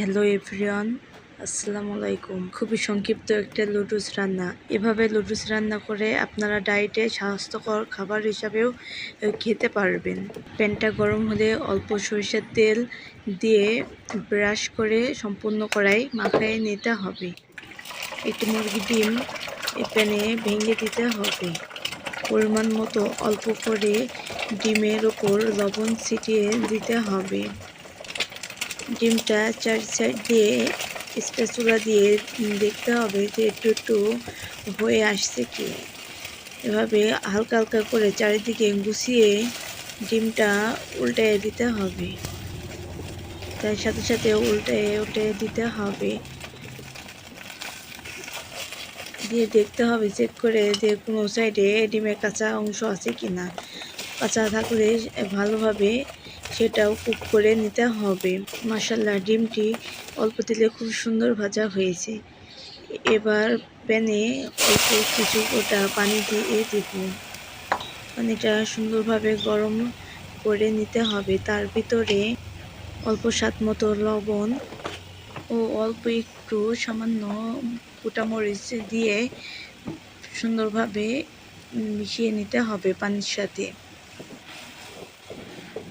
Hello everyone আসসালামু আলাইকুম খুবই সংক্ষিপ্ত একটা লুডুস রান্না। এভাবে লুডুস রান্না করে আপনারা ডায়েটে স্বাস্থ্যকর খাবার হিসাবেও খেতে পারবেন। প্যানটা গরম হলে অল্প সরিষার তেল দিয়ে ব্রাশ করে সম্পূর্ণ কড়াই মাখায় নিতে হবে। একটি মুরগি ডিম প্যানে ভেঙে দিতে হবে। পরিমাণ মতো অল্প করে ডিমের ওপর লবণ ছিটিয়ে দিতে হবে। ডিমটা চার সাইড দিয়ে স্প্যাচুলা দিয়ে দেখতে হবে যে একটু একটু হয়ে আসছে কি। এভাবে হালকা হালকা করে চারিদিকে গুছিয়ে ডিমটা উল্টায় দিতে হবে। তার সাথে সাথে উল্টে উল্টে দিতে হবে। দিয়ে দেখতে হবে চেক করে যে কোনো সাইডে ডিমের কাঁচা অংশ আছে কি না কাঁচা থাকলে ভালোভাবে সেটাও কুক করে নিতে হবে। মাসাল্লাহ ডিমটি অল্প তেলে খুব সুন্দর ভাজা হয়েছে। এবার প্যানে অল্প কিছু গোটা পানি দিয়ে দেব। পানিটা সুন্দরভাবে গরম করে নিতে হবে। তার ভিতরে অল্প স্বাদ মতো লবণ ও অল্প একটু সামান্য কুটামরিচ দিয়ে সুন্দরভাবে মিশিয়ে নিতে হবে পানির সাথে।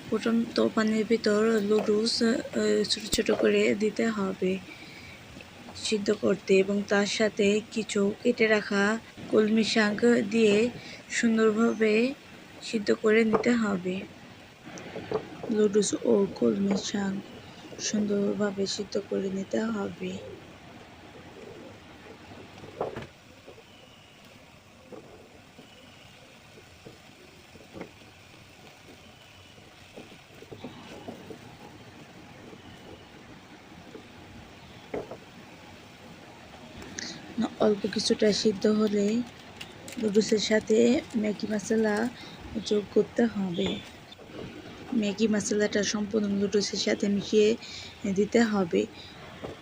ফুটন্ত পানির ভিতর লুডুস ছোটো ছোটো করে দিতে হবে সিদ্ধ করতে এবং তার সাথে কিছু কেটে রাখা কলমি শাক দিয়ে সুন্দরভাবে সিদ্ধ করে নিতে হবে। লুডুস ও কলমি শাক সুন্দরভাবে সিদ্ধ করে নিতে হবে। অল্প কিছুটা সিদ্ধ হলে নুডলসের সাথে ম্যাগি মশলা যোগ করতে হবে। ম্যাগি মশলাটা সম্পূর্ণ নুডলসের সাথে মিশিয়ে দিতে হবে।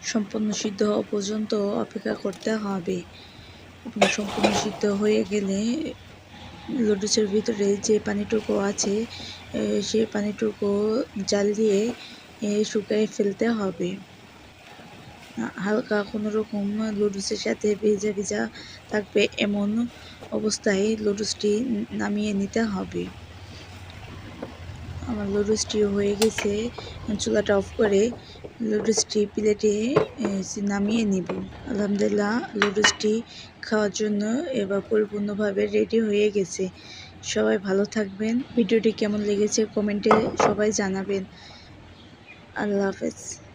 সম্পূর্ণ সিদ্ধ হওয়া পর্যন্ত অপেক্ষা করতে হবে। সম্পূর্ণ সিদ্ধ হয়ে গেলে লুডুসের ভিতরে যে পানিটুকু আছে সেই পানিটুকু জাল দিয়ে শুকিয়ে ফেলতে হবে। হালকা কোনো রকম লুডুসের সাথে ভেজা ভেজা থাকবে, এমন অবস্থায় লুডুসটি নামিয়ে নিতে হবে। আমার লুডুসটি হয়ে গেছে। চুলাটা অফ করে লুডুসটি প্লেটে নামিয়ে নিব। আলহামদুলিল্লাহ, লুডুসটি খাওয়ার জন্য এবার পরিপূর্ণভাবে রেডি হয়ে গেছে। সবাই ভালো থাকবেন। ভিডিওটি কেমন লেগেছে কমেন্টে সবাই জানাবেন। আল্লাহ হাফেজ।